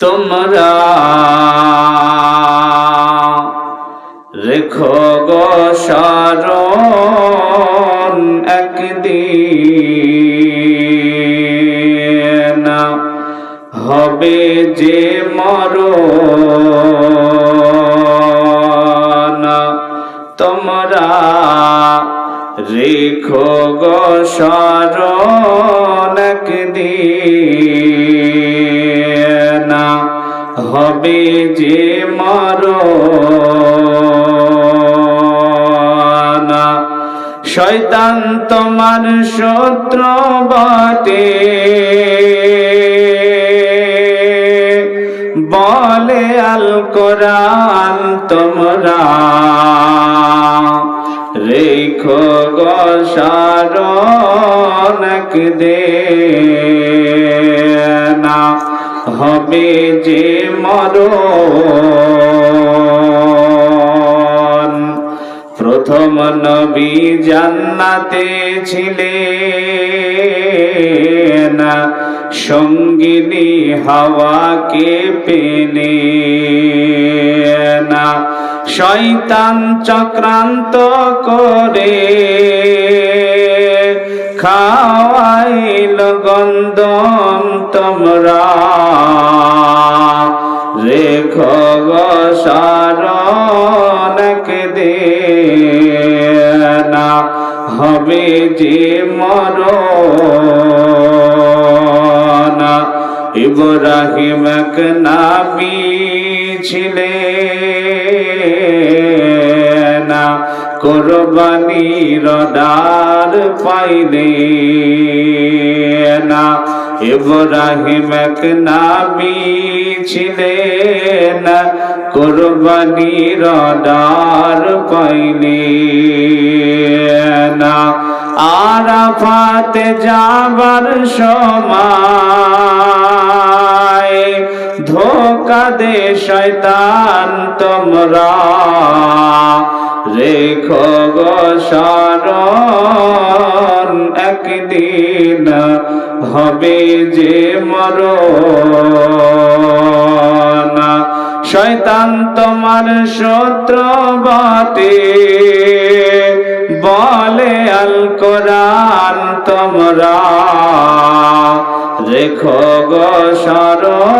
তোমরা রেখো গো সারণ একদিন। হবে যে মরণ। তোমরা রেখো গো সারণ একদিন। হবে যে মরণ। শয়তান তোমার শত্রু বটে। বলে আল কোরআন তোমরা, রেখো গসারণ দে না হবে যে মরণ। প্রথম নবী জান্নাতে ছিলেন। সঙ্গিনী হাওয়াকে পেলে না শয়তান চক্রান্ত করে খাওয়াইল গন্ধম তোমরা। রেখ সারণক দে না হবে যে মরণ। ইব্রাহিম নাবি ছিলেন। কোরবানির ডার পাইলে না ইব্রাহিম এক নাবি ছিলেন, কোরবানির ডার না আরাফাতে যাবার সময় ধোকা দে শয়তান তোমরা। রেখো গো সারণ একদিন হবে যে মর শয়তান তোমার শত্রু বটে। বলে আল কোরআন তোমরা রেখো গো সারণ